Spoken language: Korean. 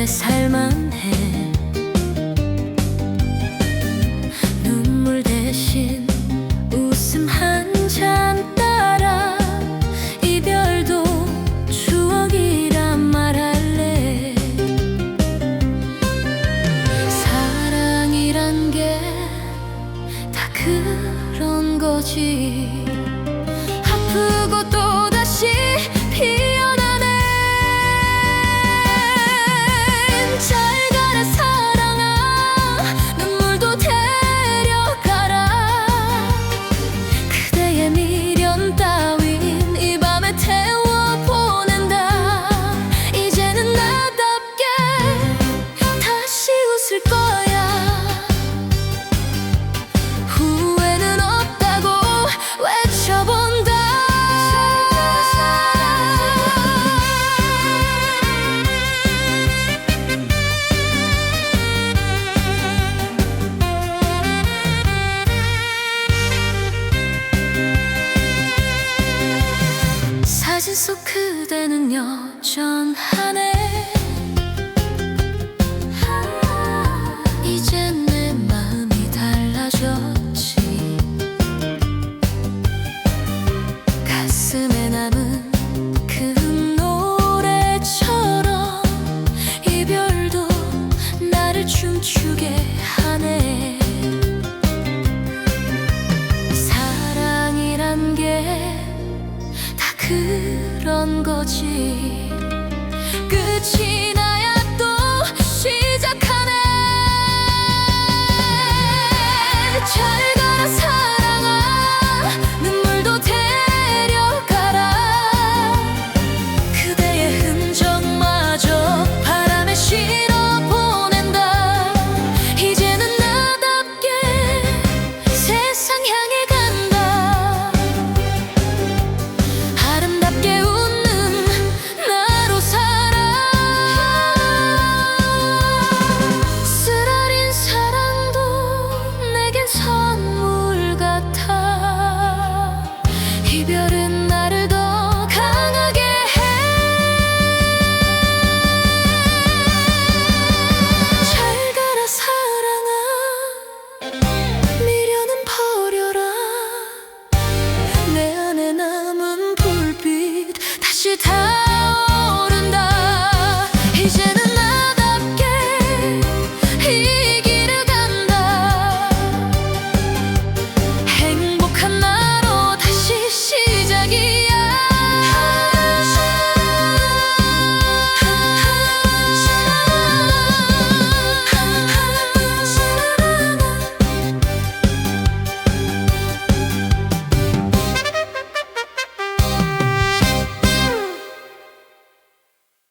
오래 살만해. 눈물 대신 웃음 한 잔 따라 이별도 추억이라 말할래. 사랑이란 게 다 그런 거지. 속 그대는 여전하네. 지 끝이 나. 是他。